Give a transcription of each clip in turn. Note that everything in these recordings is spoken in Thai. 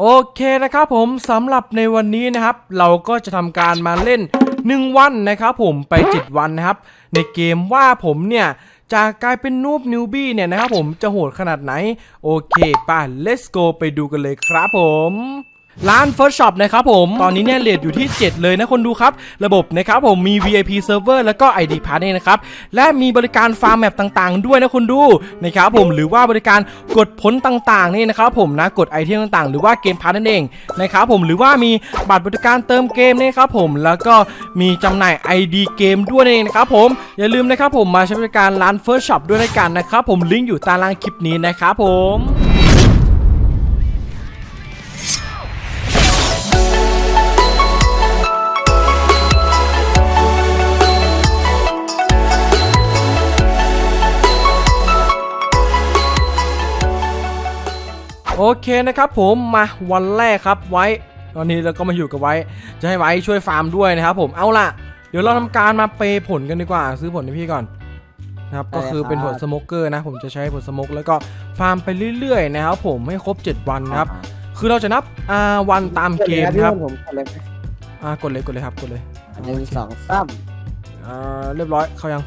โอเคนะครับผมสำหรับในวันนี้นะครับ เราก็จะทำการมาเล่น 1 วันนะครับผมไป 7 วันนะครับ ในเกมว่าผมเนี่ยจะกลายเป็นนูบนิวบี้เนี่ยนะครับผมจะโหดขนาดไหน โอเคป่ะ let's go ไปดูกันเลยครับผม ร้าน First Shop นะครับผมตอนนี้เนี่ยเลทอยู่ที่ 7 เลยนะคนดูครับ ระบบนะครับผมมี VIP Server แล้วก็ ID Pass เนี่ยนะครับ และมีบริการฟาร์มแมปต่างๆ ด้วยนะคนดูนะครับผมหรือว่าบริการกดผลต่างๆนี่นะครับผมนะกดไอเทมต่างๆ หรือว่าเกมพาร์นั่นเองนะครับผมหรือว่ามีบัตรบริการเติมเกมเนี่ยครับผมแล้วก็มีจำหน่าย ID เกมด้วยนั่นเองนะครับผมอย่าลืมนะครับผมมาใช้บริการร้าน First Shop ด้วยกันนะครับผมลิงก์อยู่ใตารางคลิปนี้นะครับผม เคนะครับผมมาวันแรกครับไว้ ตอนนี้เราก็มาอยู่กับไว้ จะให้ไว้ช่วยฟาร์มด้วยนะครับผมเอาล่ะ เดี๋ยวเราทำการมาเปย์ผลกันดีกว่า ซื้อผลให้พี่ก่อนนะครับได้ก็คือเป็นผลครับสโมกเกอร์นะ ผมจะใช้ผลสโมกแล้วก็ฟาร์มไปเรื่อยๆนะครับผมให้ครบ 7 วันนะครับ คือเราจะนับอ่าวันตามเกมนะครับผมกดเลยไหมอ่ากดเลยกดเลยครับกดเลยหนึ่งสองสามอ่าเรียบร้อยเข้ายัง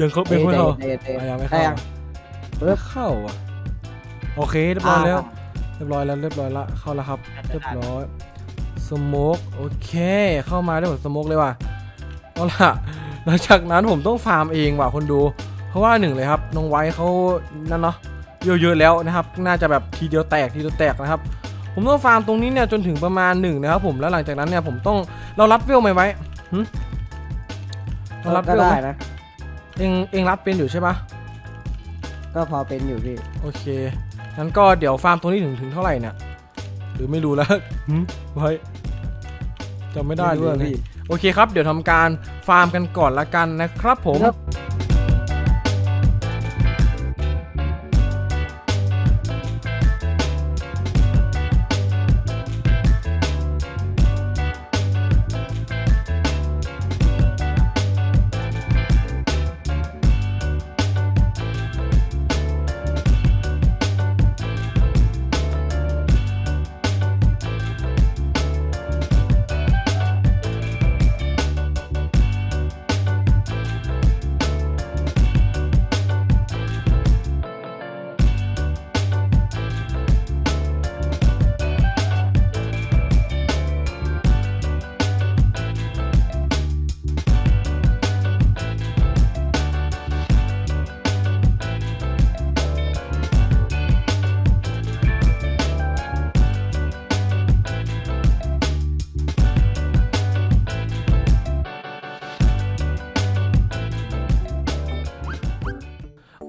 ยังเขาไม่เข้าเตะเตะอะยังไม่ได้เข้ายังไม่เข้าอะ โอเคเรียบร้อยแล้ว เรียบร้อยแล้วเรียบร้อยละเข้าแล้วครับ เรียบร้อยสโมกโอเค เข้ามาได้หมดสโมกเลยว่ะเอาล่ะหลังจากนั้นผมต้องฟาร์มเองว่ะคนดู เพราะว่าหนึ่งเลยครับน้องไว้เขานั่นเนาะเยอะๆแล้วนะครับ น่าจะแบบทีเดียวแตกทีเดียวแตกนะครับ ผมต้องฟาร์มตรงนี้เนี่ยจนถึงประมาณหนึ่งนะครับผมแล้วหลังจากนั้นเนี่ยผมต้องเรารับเวลไหมไว้หึเรารับก็เวลได้ไหมนะเองเองรับเป็นอยู่ใช่ปะก็พอเป็นอยู่พี่ โอเค งั้นก็เดี๋ยวฟาร์มตรงนี้ถึงถึงเท่าไหร่เนี่ยหรือไม่รู้แล้วหืมไว้จำไม่ได้เลรู้ยอะพี่โอเคครับ เดี๋ยวทำการฟาร์มกันก่อนละกันนะครับผม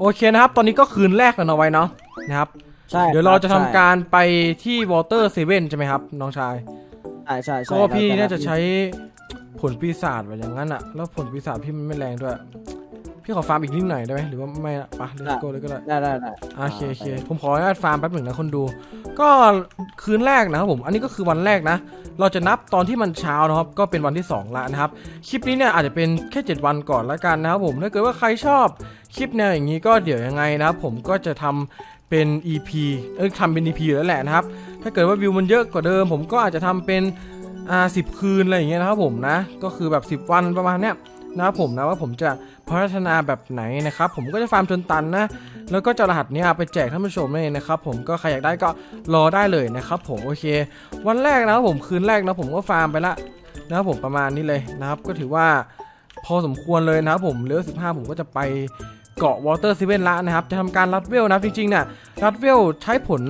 โอเคนะครับ ตอนนี้ก็คืนแรกแล้วนะไว้เนาะนะครับ ใช่เดี๋ยวเราจะทำใช่การไปที่วอเตอร์เซเว่นใช่ไหมครับ น้องชายใช่ใช่ใช่ก็พี่เรน่าจะใช้ผลปีศาจแบบอย่างนั้นอะแล้วผลปีศาจพี่มันไม่แรงด้วย พี่ขอฟาร์มอีกนิดหน่อยได้ไหมหรือว่าไม่อะไปะ let's go เลยก็ได้ ได้ได้ได้โอเคโอเคผมขออนุญาตฟาร์มแป๊บหนึ่งนะคนดู ก็คืนแรกนะครับผม อันนี้ก็คือวันแรกนะ เราจะนับตอนที่มันเช้านะครับ ก็เป็นวันที่ 2 ละนะครับ คลิปนี้เนี่ยอาจจะเป็นแค่ 7 วันก่อนละกันนะครับผม ถ้าเกิดว่าใครชอบคลิปแนวอย่างนี้ก็เดี๋ยวยังไงนะครับผมก็จะทำเป็น EP เออทำเป็น EP อยู่แล้วแหละนะครับ ถ้าเกิดว่าวิวมันเยอะกว่าเดิม ผมก็อาจจะทำเป็นอ่าสิคืนอะไรอย่างเงี้ยนะครับผมนะ ก็คือแบบ 10 วันประมาณเนี้ย นะครับผมนะว่าผมจะพัฒนาแบบไหนนะครับผมก็จะฟาร์มจนตันนะแล้วก็จะเอารหัสนี้ไปแจกท่านผู้ชมเองนะครับผมก็ใครอยากได้ก็รอได้เลยนะครับผมโอเค วันแรกนะครับผมคืนแรกนะผมก็ฟาร์มไปละนะครับผมประมาณนี้เลยนะครับก็ถือว่าพอสมควรเลยนะครับผมเลเวล15 ผมก็จะไปเกาะวอเตอร์เซเว่นละนะครับ จะทำการรัดเวลนะจริงๆเนี่ยรัดเวลใช้ผล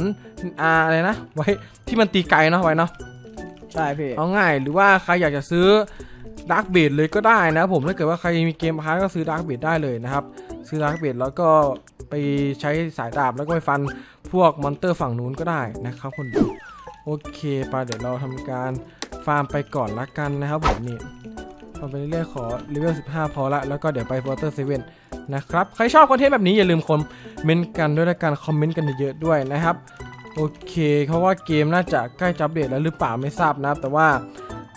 อ่าอะไรนะไว้ที่มันตีไกลเนาะไว้เนาะ ใช่พี่ เอาง่ายหรือว่าใครอยากจะซื้อดาร์กเบดเลยก็ได้นะผมถ้าเกิดว่าใครมีเกมพาร์ก็ซื้อดาร์กเบดได้เลยนะครับ ซื้อดาร์กเบดแล้วก็ไปใช้สายดาบแล้วก็ไปฟันพวกมอนเตอร์ฝั่งนู้นก็ได้นะครับคนดูโอเคไปเดี๋ยวเราทำการฟาร์มไปก่อนละกันนะครับผมนี่ฟาร์มไปเรื่อยๆขอเลเวล15 พอละแล้วก็เดี๋ยวไปวอเตอร์เซเว่นนะครับ ใครชอบคอนเทนต์แบบนี้อย่าลืมคอมเมนต์กันด้วยละกันคอมเมนต์กันเยอะๆด้วยนะครับ โอเคเพราะว่าเกมน่าจะใกล้จะอัปเดตแล้วหรือเปล่าไม่ทราบนะครับ แต่ว่า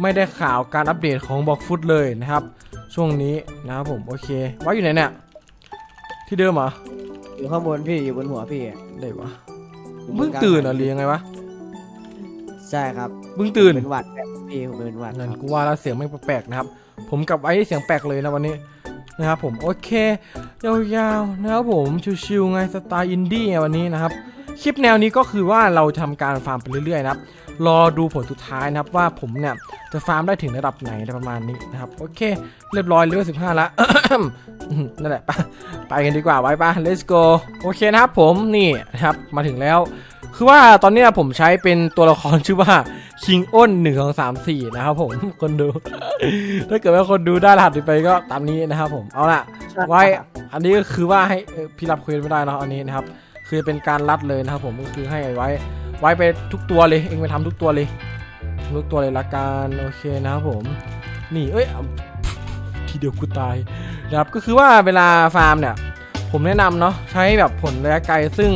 ไม่ได้ข่าวการอัปเดตของบอกฟุตเลยนะครับ ช่วงนี้นะครับผมโอเคว่าอยู่ไหนเนี่ยที่เดิมเหรออยู่ข้างบนพี่อยู่บนหัวพี่ไหนวะอยู่บเพิ่งกลาตื่นเหรอหรือยังไงวะใช่ครับเพิ่งตื่นเป็นหวัดแบบพี่ผมเป็นหวัดคนั่นรับกูว่าแล้วเสียงไม่แปลกๆนะครับ ผมกับไอ้เสียงแปลกเลยนะวันนี้นะครับผมโอเคยาวๆนะครับผมชิวๆไงสไตล์อินดี้ไงวันนี้นะครับ คลิปแนวนี้ก็คือว่าเราทำการฟาร์มไปเรื่อยๆนะครับ รอดูผลสุดท้ายนะครับว่าผมเนี่ยจะฟาร์มได้ถึงระดับไหนในประมาณนี้นะครับ โอเค เรียบร้อยเลเวลสิบห้าละนั่นแหละ ไปไปกันดีกว่าไว้ปะ let's go โอเคนะครับผมนี่นะครับมาถึงแล้ว คือว่าตอนเนี้ยผมใช้เป็นตัวละครชื่อว่าคิงอ้นหนึ่งสองสามสี่นะครับผมคนดู ถ้าเกิดว่าคนดูได้รหัสนี้ไปก็ตามนี้นะครับผมเอาล่ะ ไว้อันนี้ก็คือว่าให้เอ่อพี่รับเควสไม่ได้เนาะอันนี้นะครับ คือเป็นการรัดเลยนะครับผมก็คือให้ไว้ ไว้ไปทุกตัวเลยเองไปทำทุกตัวเลยทุกตัวเลยละกันโอเคนะครับผม นี่เอ้ยเอาทีเดียวกูตายนะครับก็คือว่าเวลาฟาร์มเนี่ย ผมแนะนำเนาะใช้แบบผลระยะไกลซึ่ง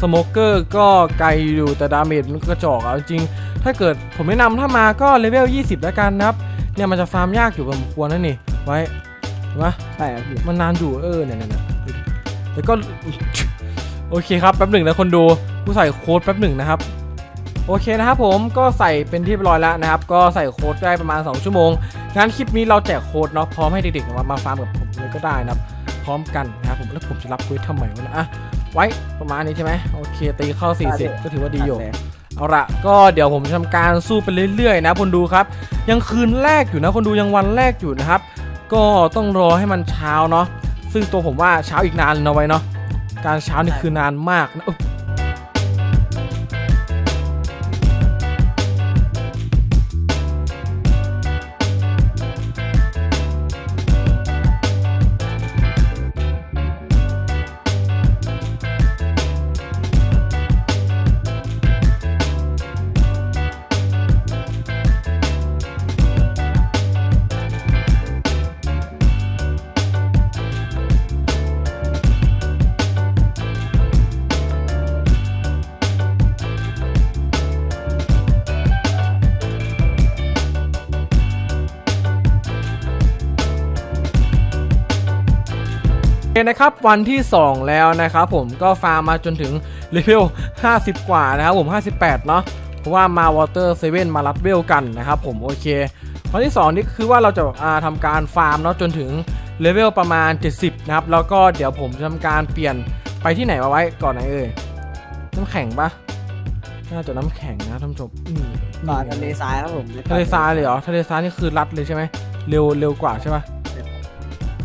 สโมเกอร์ก็ไกลอยู่แต่ดาเมจมันก็กระจอกเอาจริงๆถ้าเกิดผมแนะนำถ้ามาก็เลเวล 20 แล้วกันนะครับ เนี่ยมันจะฟาร์มยากอยู่พอสมควรนะนี่ไว้เห็นปะใช่ครับพี่มันนานอยู่เออเนี่ยเนี่ยเนี่ยดูดิแล้วก็ โอเคครับแป๊บหนึ่งนะคนดูกูใส่โค้ดแป๊บหนึ่งนะครับโอเคนะครับผมก็ใส่เป็นที่เรียบร้อยแล้วนะครับ ก็ใส่โค้ดได้ประมาณ 2 ชั่วโมงงั้นคลิปนี้เราแจกโค้ดเนาะพร้อมให้เด็กๆมามาฟาร์มกับผมเลยก็ได้นะครับ พร้อมกันนะครับผมแล้วผมจะรับคุยทำไมวะเนะอะไว้ประมาณนี้ใช่ไหมโอเค ตีเข้า 40 ก็ถือว่าดีอยู่เอาละก็เดี๋ยวผมจะทำการสู้ไปเรื่อยๆนะคนดูครับ ยังคืนแรกอยู่นะคนดูยังวันแรกอยู่นะครับ ก็ต้องรอให้มันเช้าเนาะซึ่งตัวผมว่าเช้าอีกนานเลยนะไว้เนาะ การเช้านี่คือนานมากนะ นะครับ วันที่ 2 แล้วนะครับผมก็ฟาร์มมาจนถึงเลเวล50 กว่านะครับผม 58 เนาะเพราะว่ามาวอเตอร์เซเว่นมารับเวลกันนะครับผมโอเควันที่ 2 นี่คือว่าเราจะอ่าทำการฟาร์มเนาะจนถึงเลเวลประมาณ 70 นะครับ แล้วก็เดี๋ยวผมจะทำการเปลี่ยนไปที่ไหนมาไว้ก่อนไหนเอ่ยน้ำแข็งปะน่าจะน้ำแข็งนะท่านผู้ชมอืมก่อนทะเลทรายครับผมทะเลทรายเลยเหรอทะเลทรายนี่คือรัดเลยใช่ไหมเร็วเร็วกว่าใช่ปะ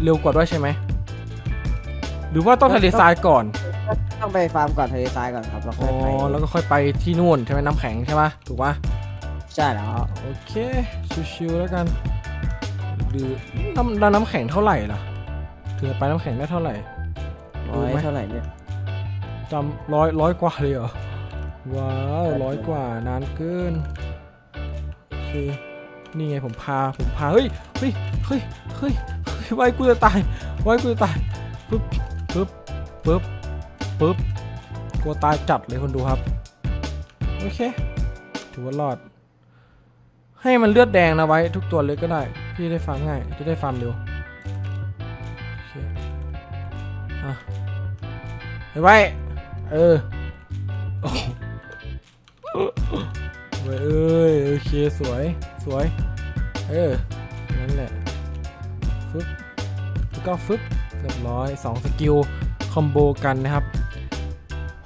เร็วกว่าด้วยใช่ไหม หรือว่าต้องทะเลทรายก่อนต้องไปฟาร์มก่อนทะเลทรายก่อนครับแล้วค่อ๋อยไปอแล้วก็ค่อยไปที่นู่นใช่ไหมน้ำแข็งใช่ปะถูกปะใช่แล้วโอเคชิวๆแล้วกันดูน้ำแล้วน้ำแข็งเท่าไหร่ล่ะถึงจะไปน้ำแข็งได้เท่าไหร่ร้อยรู้ไหมเท่าไหร่เนี่ย จำร้อยร้อยกว่าเลยเหรอ ว้าวร้อยกว่านานเกินโอเคนี่ไงผมพาผมพาเฮ้ยเฮ้ยเฮ้ยเฮ้ยเฮ้ยไว้กูจะตายไว้กูจะตายปึ๊บ ปึ๊บปึ๊บปึ๊บกลัวตายจัดเลยคนดูครับ โอเค ถือว่ารอด ให้มันเลือดแดงนะไว้ ทุกตัวเลยก็ได้ พี่ได้ฟาร์ง่าย จะได้ฟาร์มเร็วอเคอะไว้ เออโอ้โหไว้เอ้ยโอเคสวยสวย เออ นั่นแหละฟึบแล้วก็ฟึบ เรียบร้อย 2 สกิล คอมโบกันนะครับ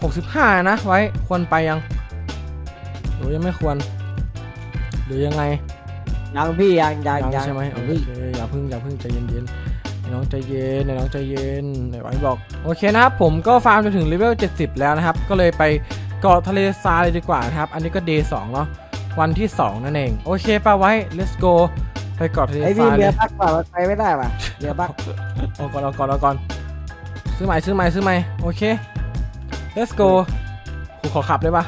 65 นะไว้ควรไปยัง หรือยังไม่ควร หรือยังไงยังพี่ยังยังยังยังใช่ไหมโอพี่เคอย่าเพึ่งอย่าเพึ่งใจเย็นๆให้น้องใจเย็นให้น้องใจเย็นไหนไว้บอก โอเคนะครับผมก็ฟาร์มจนถึงเลเวล 70 แล้วนะครับ ก็เลยไปเกาะทะเลทรายเลยดีกว่านะครับ อันนี้ก็ day 2เนาะวันที่ 2 นั่นเอง โอเคป่ะไว้ let's go ไปเกาะทะเลไอทพี่รายเรืเลอยบักก่อนมันไปไม่ได้ว่ะเรือบักเอาก่อนเอาก่อนเอาก่อนซื้อใหม่ซื้อใหม่ซื้อใหม่โอเค let's go กูขอขับได้ปะ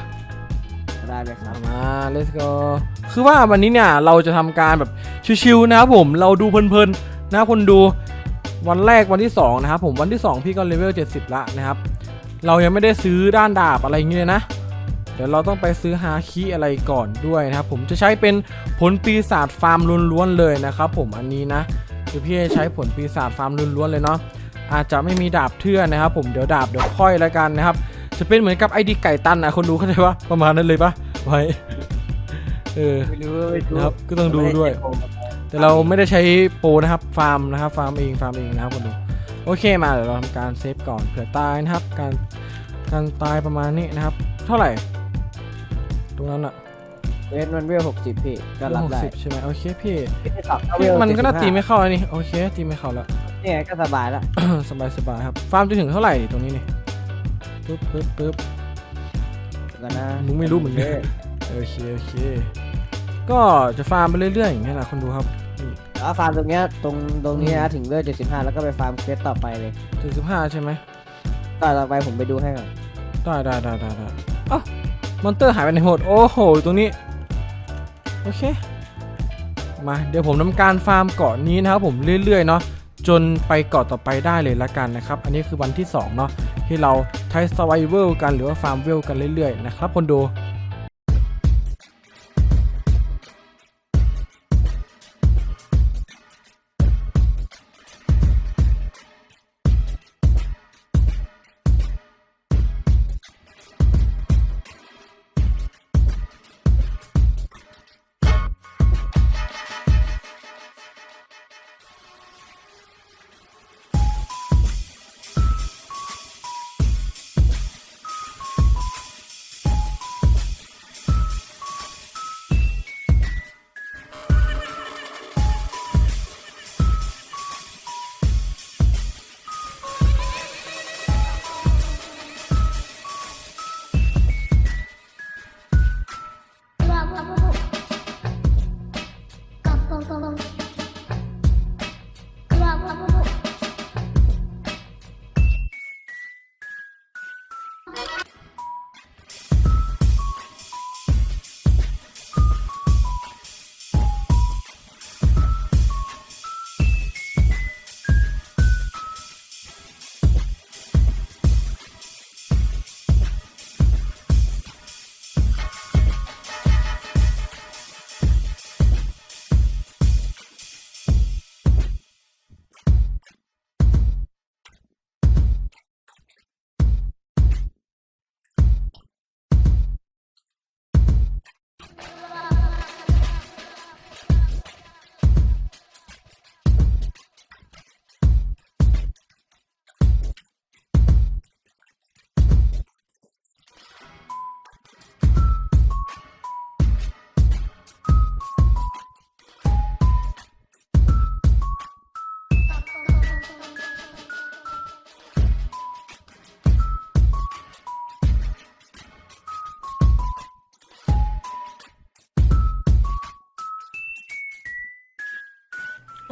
ได้เลยครับ มา let's go คือว่าวันนี้เนี่ยเราจะทำการแบบชิวๆนะครับผมเราดูเพลินๆนะคนดูวันแรกวันที่2นะครับผมวันที่2พี่ก็เลเวล70 ละนะครับ เรายังไม่ได้ซื้อด้านดาบอะไรอย่างเงี้ยนะ เดี๋ยวเราต้องไปซื้อฮาคิอะไรก่อนด้วยนะครับผมจะใช้เป็นผลปีศาจฟาร์มล้วนๆเลยนะครับผมอันนี้นะคือพี่จะใช้ผลปีศาจฟาร์มล้วนๆเลยเนาะอาจจะไม่มีดาบเทื่อนนะครับ ผมเดี๋ยวดาบเดี๋ยวค่อยแล้วกันนะครับ จะเป็นเหมือนกับไอดีไก่ตันนะคนดูเข้าใจปะประมาณนั้นเลยปะไว้เออไม่รู้ไม่รู้นะครับก็ต้องดูด้วย แต่เราไม่ได้ใช้โปรนะครับฟาร์มนะครับฟาร์มเองฟาร์มเองนะครับคนดูโอเคมาเดี๋ยวเราทำการเซฟก่อนเผื่อตายนะครับ การการตายประมาณนี้นะครับ เท่าไหร่ ตรงนั้นอะเวทมันเวลหกสิบพี่ก็รับหกได้สิบใช่ไหมโอเคพี่พี่สอบเข้าเวพี่ลมันก็น่าตี75ไม่เข้าอันนี้โอเคตีไม่เข้าแล้วเนี่ยก็สบายแล้วสบายสบายครับฟาร์มจะถึงเท่าไหร่นี่ตรงนี้นี่ปึ๊บปึ๊บปึ๊บก็นะมึงไม่รู้เหมือนกันโอเคโอเค ก็จะฟาร์มไปเรื่อยๆอย่างเงี้ยแหละคนดูครับนี่แล้วฟาร์มตรงเนี้ยตรงตรงนี้นะถึงเวลเจ็ดสิบห้าแล้วก็ไปฟาร์มเควสต่อไปเลยถึงสิบห้าใช่ไหมต่อต่อไปผมไปดูให้ก่อนได้ได้ได้ได้ได้เอ้า มอนเตอร์หายไปไหนหมด โอ้โห ตรงนี้ โอเค มา เดี๋ยวผมทำการฟาร์มเกาะนี้นะครับผมเรื่อยๆเนาะ จนไปเกาะต่อไปได้เลยละกันนะครับ อันนี้คือวันที่2เนาะที่เราใช้สไวเวลกันหรือว่าฟาร์มเวลกันเรื่อยๆนะครับคนดู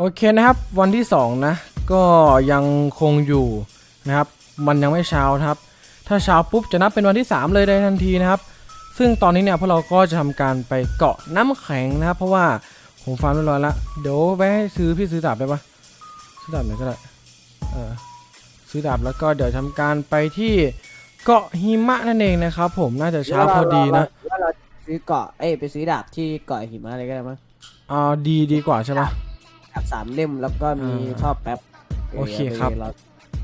อเคนะครับ วันที่ 2 นะ ก็ยังคงอยู่นะครับ มันยังไม่เช้านะครับ ถ้าเช้าปุ๊บจะนับเป็นวันที่ 3 เลยได้ทันทีนะครับ ซึ่งตอนนี้เนี่ยพวกเราก็จะทำการไปเกาะน้ำแข็งนะครับ เพราะว่าผมฟาร์มเรียบร้อยแล้วเดี๋ยวแวะให้ซื้อพี่ซื้อดาบได้ปะซื้อดาบไหนก็ได้เออซื้อดาบแล้วก็เดี๋ยวทำการไปที่เกาะหิมะนั่นเองนะครับ ผมน่าจะเช้าพอดีนะหรือว่าเราซื้อเกาะเอ้ยไปซื้อดาบที่เกาะหิมะอะไรก็ได้มั้งอ่าดีดีกว่าใช่ปะดาบ สามเล่มแล้วก็มีอ่าท่อแป๊บโอเคครับเรา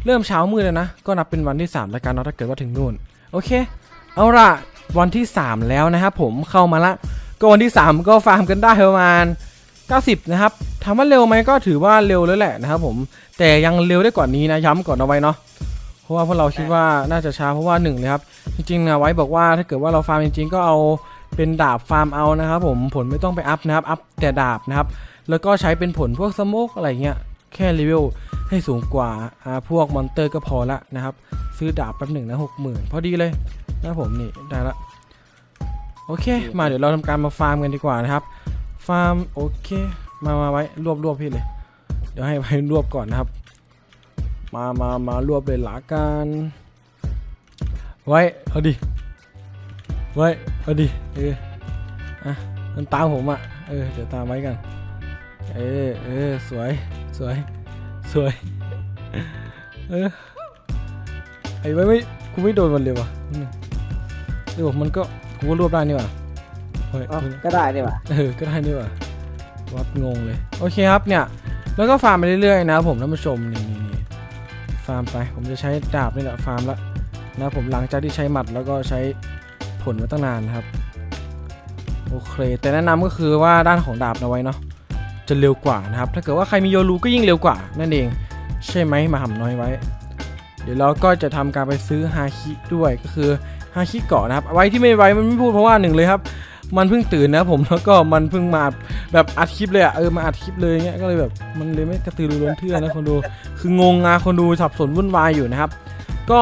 เริ่มเช้ามืดแล้วนะ ก็นับเป็นวันที่3แล้วกันเนาะถ้าเกิดว่าถึงนู่น โอเค เอาล่ะวันที่ 3 แล้วนะครับผมเข้ามาละ ก็วันที่ 3 ก็ฟาร์มกันได้ประมาณ 90 นะครับถามว่าเร็วไหมก็ถือว่าเร็วแล้วแหละนะครับผม แต่ยังเร็วได้กว่านี้นะย้ำก่อนเอาไว้เนาะ เพราะว่าพวกเราคิดว่าน่าจะช้าเพราะว่าหนึ่งเลยครับ จริงๆนะไว้บอกว่าถ้าเกิดว่าเราฟาร์มจริงๆ ก็เอาเป็นดาบฟาร์มเอานะครับผม ผลไม่ต้องไปอัพนะครับ อัพแต่ดาบนะครับ แล้วก็ใช้เป็นผลพวกสโมกอะไรเงี้ย แค่เลเวลให้สูงกว่าอาพวกมอนเตอร์ก็พอละนะครับ ซื้อดาบแป๊บหนึ่งนะหกหมื่นพอดีเลยนะผมนี่ได้ละ โอเค มาเดี๋ยวเราทำการมาฟาร์มกันดีกว่านะครับ ฟาร์มโอเค มามาไว้รวบรวบพี่เลย เดี๋ยวให้ไว้รวบก่อนนะครับ มามามารวบเลยละกันไว้เอาดิไว้เอาดิเอออะมันตามผมอะเออเดี๋ยวตามไว้กัน เออเออสวยสวยสวยเออไอ้ไว้ไม่กูไม่โดนมันเลยวะอืมเดี๋ยวมันก็กูก็รวบได้นี่หว่าเฮ้ยเอ้าก็ได้ดีว่ะเออก็ได้นี่หว่าวัดงงเลยโอเคครับเนี่ย แล้วก็ฟาร์มไปเรื่อยๆนะครับผมท่านผู้ชมนี่นี่นี่ฟาร์มไป ผมจะใช้ดาบนี่แหละฟาร์มละนะครับผมหลังจากที่ใช้หมัดแล้วก็ใช้ผลมาตั้งนานนะครับ โอเค แต่แนะนำก็คือว่าด้านของดาบเอาไว้เนาะ จะเร็วกว่านะครับ ถ้าเกิดว่าใครมีโยรูก็ยิ่งเร็วกว่านั่นเอง ใช่ไหมมาหำน้อยไว้ เดี๋ยวเราก็จะทำการไปซื้อฮาคิด้วยก็คือฮาคิเกาะนะครับไว้ที่ไม่ไว้มันไม่พูดเพราะว่าหนึ่งเลยครับมันเพิ่งตื่นนะผมแล้วก็มันเพิ่งมาแบบอัดคลิปเลยอะเออมาอัดคลิปเลยเงี้ยก็เลยแบบมันเลยไม่กระตือรือร้นเทื่อนะคนดู คืองงงาคนดูสับสนวุ่นวายอยู่นะครับ ก็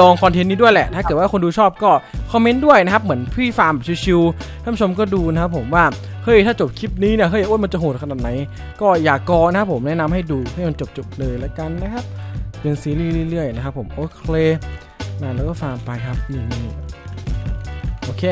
ลองคอนเทนต์นี้ด้วยแหละ ถ้าเกิดว่าคนดูชอบก็ คอมเมนต์ด้วยนะครับเหมือนพี่ฟาร์มชิวๆท่านผู้ชมก็ดูนะครับผมว่าเฮ้ยถ้าจบคลิปนี้เนี่ยเฮ้ยอ้วนมันจะโหดขนาดไหน ก็อย่ากอนะครับผมแนะนำให้ดูให้มันจบๆเลยแล้วกันนะครับเป็นซีรีส์เรื่อยๆนะครับผมโอเคมาแล้วก็ฟาร์มไปครับนี่นี่นี่โอเค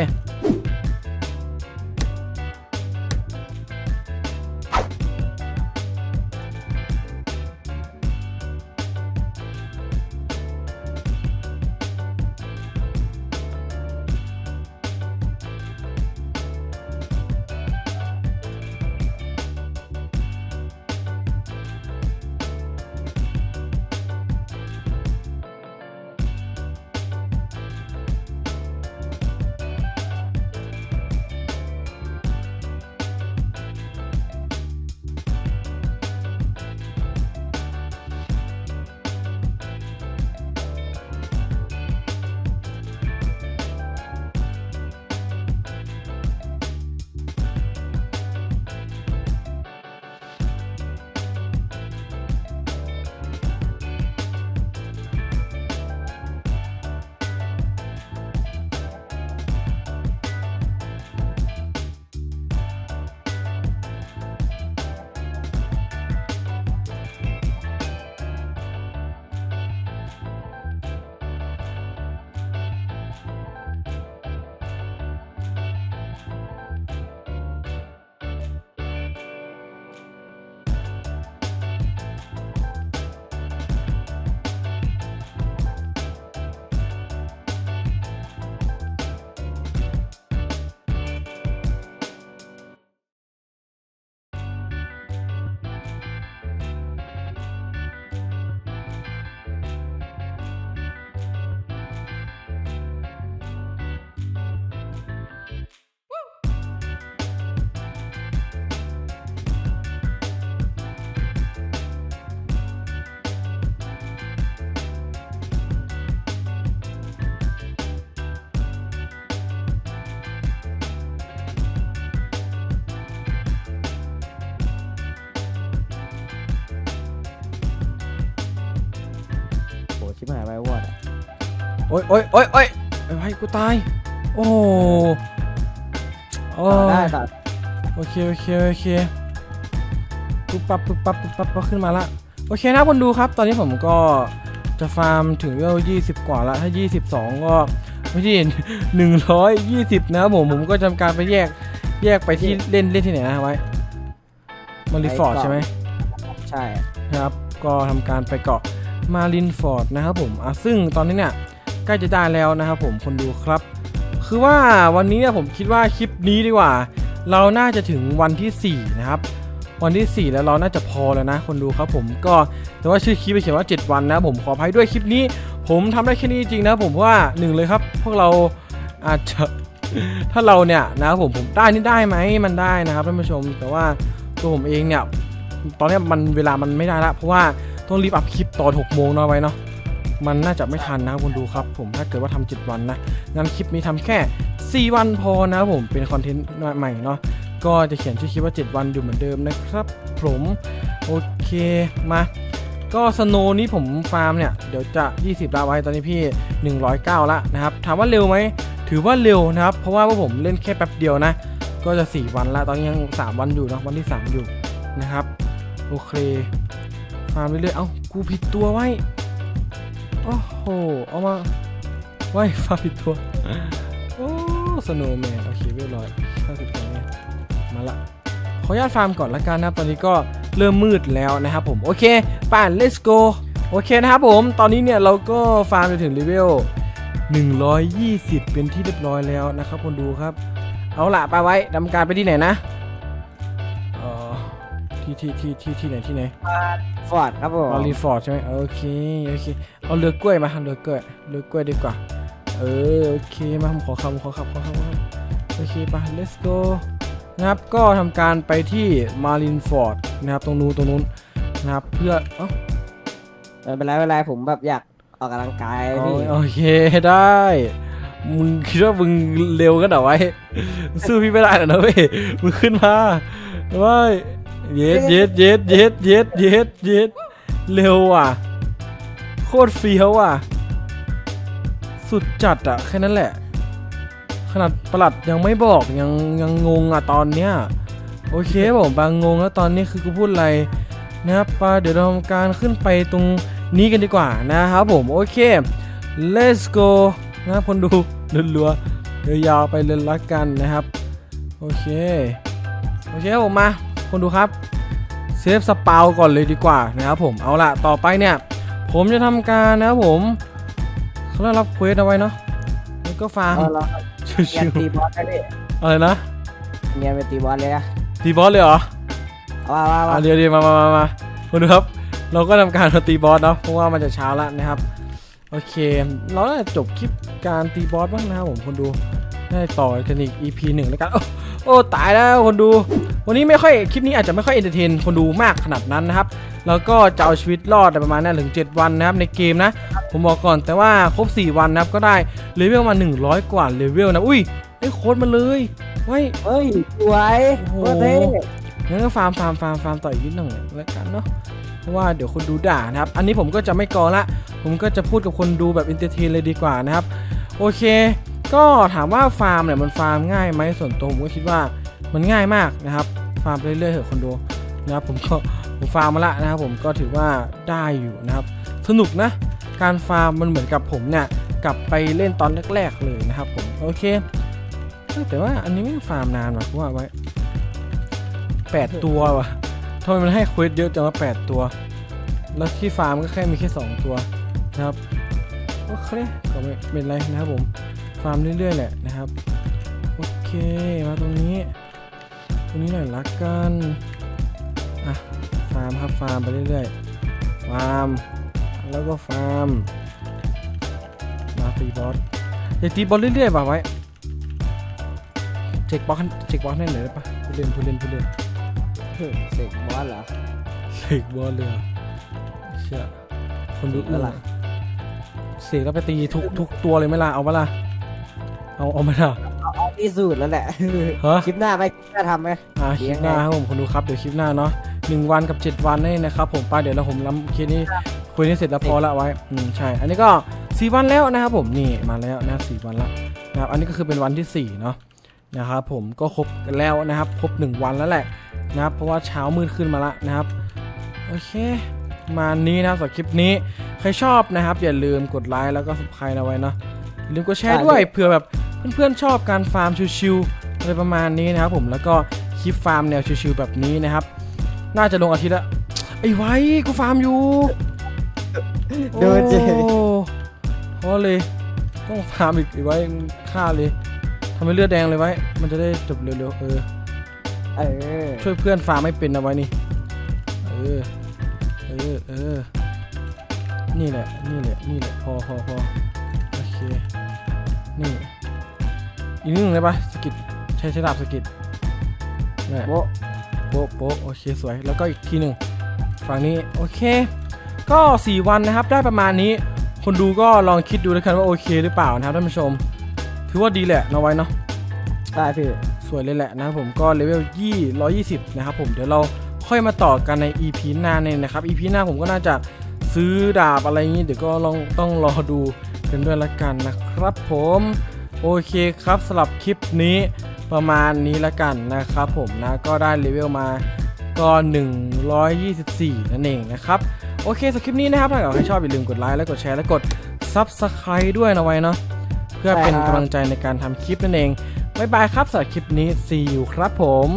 หชิบหายไปวอดอะโอ๊ยโอ๊ยโอ๊ยโอ๊ยไอ้กูตาย โอ้โหโอ้ต่อได้ยต่อโอเคโอเคโอเคปุ๊บปั๊บปุ๊บปั๊บปุ๊บปั๊บก็ขึ้นมาละโอเคนะคนดูครับ ตอนนี้ผมก็จะฟาร์มถึงเลเวล20 กว่าละถ้า 22 ก็ไม่ใช่120นะครับผมผมก็ทำการไปแยกแยกไปที่เล่นเล่นที่ไหนนะไว้มาริฟอร์ดใช่ไหมใช่นะครับ ก็ทำการไปเกาะ มารินฟอร์ดนะครับผมอะซึ่งตอนนี้เนี่ยใกล้จะได้แล้วนะครับผมคนดูครับ คือว่าวันนี้เนี่ยผมคิดว่าคลิปนี้ดีกว่า เราน่าจะถึงวันที่4นะครับวันที่ 4 แล้วเราน่าจะพอแล้วนะ คนดูครับผมก็แต่ว่าชื่อคลิปเขียนว่า 7 วันนะผมขออภัยด้วยคลิปนี้ ผมทำได้แค่นี้จริงนะผมเพราะว่าหนึ่งเลยครับ พวกเราอาจจะถ้าเราเนี่ยนะครับผมผมได้นี่ได้ไหมมันได้นะครับท่านผู้ชม แต่ว่าตัวผมเองเนี่ยตอนนี้มันเวลามันไม่ได้ละเพราะว่า ต้องรีบอัพคลิปตอน6โมงเนาะไว้เนาะมันน่าจะไม่ทันนะครับคนดูครับ ผมถ้าเกิดว่าทำ7วันนะงั้นคลิปนี้ทำแค่ 4 วันพอนะผมเป็นคอนเทนต์ใหม่เนาะก็จะเขียนชื่อคลิปว่า 7 วันอยู่เหมือนเดิมนะครับ ผมโอเคมาก็สโนนี้ผมฟาร์มเนี่ย เดี๋ยวจะ 20ลาไว้ตอนนี้พี่ 109 ละนะครับ ถามว่าเร็วไหม ถือว่าเร็วนะครับ เพราะว่าผมเล่นแค่แป๊บเดียวนะ ก็จะ 4 วันละ ตอนนี้ยัง 3 วันอยู่นะ วันที่ 3 อยู่นะครับ โอเค ฟาร์มเรื่อยๆ เอ้า กูผิดตัวไว้ โอ้โห เอามา ไว้ฟาร์มผิดตัว โอ้ สโนว์แมน โอเคเรียบร้อยข้าสิบตัวเนี่ยมาละ ขออนุญาตฟาร์มก่อนละกันนะครับ ตอนนี้ก็เริ่มมืดแล้วนะครับผม โอเค ป่าน let's go โอเคนะครับผม ตอนนี้เนี่ยเราก็ฟาร์มไปถึงเลเวล 120 เป็นที่เรียบร้อยแล้วนะครับคนดูครับ เอาละไปไว้ดำการไปที่ไหนนะ ที่ที่ที่ที่ที่ไหนที่ไหนฟอร์ดครับผมออรีฟอร์ดใช่ไหมโอเคโอเคเอาเรือกล้วยมาเรือกล้วยเรือกล้วยดีกว่า เออโอเคมาผมขอคำขอคำขอคำขอคำโอเคไป let's go นะครับก็ทำการไปที่มารินฟอร์ดนะครับตรงนู้นตรงนู้นนะครับเพื่อเอ้าไม่เป็นไรไม่เป็นไรผมแบบอยากออกกำลังกายโอพี่โอเคได้มึงคิดว่ามึงเร็วกันเหรอไว้ สู้พี่ไม่ได้หรอกนะเว้ยมึงขึ้นมาเว้ย เย็ดเย็ดเย็ดเย็ดเย็ดเย็ดเย็ดเร็วอะ โคตรเฟี้ยวอะ สุดจัดอะแค่นั้นแหละ ขนาดประหลัดยังไม่บอกยังยังงงอะตอนเนี้ย โอเคผมบางงงแล้วตอนนี้คือกูพูดอะไรนะครับปาเดี๋ยวเราทำการขึ้นไปตรงนี้กันดีกว่านะครับผม โอเค let's go นะครับคนดูรัวๆเดี๋ยวยาวไปเลยละกันนะครับ โอเค โอเคผมมา คนดูครับเซฟสปาวก่อนเลยดีกว่านะครับผมเอาละต่อไปเนี่ย ผมจะทำการนะครับผมเขาได้รับเควสเอาไว้เนาะแล้วก็ฟาร์มเอาเราชิเงียวตีบอสได้พี่ๆอะไรนะเงียไปตีบอสเลยอะตีบอสเลยเหรอเอาว่าว่าอะว่าเดี๋ยวเดี๋ยวมามามามามาดูครับ เราก็ทำการมาตีบอสเนาะเพราะว่ามันจะเช้าแล้วนะครับ โอเค เราน่าจะจบคลิปการตีบอสบ้างนะครับผมคนดูได้ต่อกันอีก EP หนึ่งแล้วกัน โอ้โอ้ตายแล้วคนดู วันนี้ไม่ค่อยคลิปนี้อาจจะไม่ค่อยเอนเตอร์เทนคนดูมากขนาดนั้นนะครับ แล้วก็จะเอาชีวิตรอดประมาณนั้นถึง 7 วันนะครับในเกมนะ ผมบอกก่อนแต่ว่าครบ 4 วันนะครับก็ได้เลเวลมา 100 กว่าเลเวลนะอุ้ยได้โค้ดมาเลยไว้ยเฮ้ยสวยโอ้โหโคตรเท่งั้นก็ฟาร์มฟาร์มฟาร์มฟาร์มต่ออีกนิดหนึ่งแล้วกันเนาะเพราะว่าเดี๋ยวคนดูด่านะครับ อันนี้ผมก็จะไม่กอละ ผมก็จะพูดกับคนดูแบบอินเตอร์เทนเลยดีกว่านะครับ โอเค ก็ถามว่าฟาร์มเนี่ยมันฟาร์มง่ายไหมส่วนตัวผมก็คิดว่ามันง่ายมากนะครับ ฟาร์มไปเรื่อยๆเถอะคนดูนะครับผมก็ผมฟาร์มมาละนะครับผมก็ถือว่าได้อยู่นะครับ สนุกนะ การฟาร์มมันเหมือนกับผมเนี่ยกลับไปเล่นตอนแรกๆเลยนะครับผมโอเค แต่ว่าอันนี้ไม่ฟาร์มนานว่ะเพราะว่าไว้แปดตัวว่ะทำไมมันให้เควสเยอะจังว่าแปดตัว แล้วที่ฟาร์มก็แค่มีแค่สองตัวนะครับโอเคก็ไม่เป็นไรนะครับผม ฟาร์มเรื่อยๆแหละนะครับ โอเค มาตรงนี้ ตรงนี้หน่อยละกันอะฟาร์มครับฟาร์มไปเรื่อยๆ ฟาร์ม แล้วก็ฟาร์ม มาตีบอสอย่าตีบอสเรื่อยๆป่ะไว้เช็คบอสเช็คบอสให้หน่อยได้ปะผู้เล่นผู้เล่นผู้เล่นเฮ้ยเสกบอสเหรอเสกบอลเลยเหรอเชื่อคนดูเสกแล้วล่ะเสกแล้วไปตีทุกทุกตัวเลยไหมล่ะเอาปะล่ะ เอาเอาไหมล่ะเอาที่สุดแล้วแหละฮะ คลิปหน้าไหมคลิปหน้าทำไหม อ่าคเลี้ลิยปงหน้าไง ครับผมคนดูครับเดี๋ยวคลิปหน้าเนาะหนึ่งวันกับเจ็ดวันนี่นะครับผมไป้าเดี๋ยวเราผมล้ำเคสนี้คุยนี้เสร็จแล้วพอละไว้อืมใช่ อันนี้ก็สี่วันแล้วนะครับผมนี่มาแล้วนะสี่วันละนะครับอันนี้ก็คือเป็นวันที่สี่เนาะนะครับผมก็ครบกันแล้วนะครับครบหนึ่งวันแล้วแหละนะครับเพราะว่าเช้ามืดขึ้นมาละนะครับโอเคมานี้นะครับสำหรับคลิปนี้ใครชอบนะครับอย่าลืมกดไลค์แล้วก็ส ubscribe เอาไว้เนาะอย่าลืมกดแชร์ด้วยเผื่อแบบ เพื่อนๆชอบการฟาร์มชิวๆอะไรประมาณนี้นะครับผมแล้วก็คลิปฟาร์มแนวชิวๆแบบนี้นะครับ น่าจะลงอาทิตย์ละไอ้ไว้กูฟาร์มอยู่โดนเจโอ้เพราะเลยต้องฟาร์มอีกไอ้ไว้ฆ่าเลยทำให้เลือดแดงเลยไว้ มันจะได้จบเร็วๆเออเออช่วยเพื่อนฟาร์มไม่เป็นนะไว้นี่เออเออเออนี่แหละนี่แหละนี่แหละพอพอพอโอเคนี่ อีกนิดหนึ่งเลยปะสกิดใช้ใช้ดาบสกิดนี่โบะโป๊ะโป๊ะโอเคสวย แล้วก็อีกทีหนึ่งฝั่งนี้โอเค ก็ 4 วันนะครับได้ประมาณนี้ คนดูก็ลองคิดดูแล้วกันว่าโอเคหรือเปล่านะครับท่านผู้ชม ถือว่าดีแหละนะไว้เนาะได้พี่สวยเลยแหละนะครับผมก็เลเวลยี่ร้อยยี่สิบนะครับผมเดี๋ยวเราค่อยมาต่อกันใน EP หน้าเนี่ยนะครับ EP หน้าผมก็น่าจะซื้อดาบอะไรอย่างนี้เดี๋ยวก็ลองต้องรอดูกันด้วยละกันนะครับผม โอเคครับสำหรับคลิปนี้ประมาณนี้ละกันนะครับผมนะก็ได้เลเวลมาก็ 124 นั่นเองนะครับ โอเคสำหรับคลิปนี้นะครับถ้าเกิดใครชอบอย่าลืมกดไลค์และกดแชร์และกด Subscribe ด้วยนะไว้เนาะเพื่อเป็นกำลังใจในการทำคลิปนั่นเองบ๊ายบายครับสำหรับคลิปนี้ see you ครับผม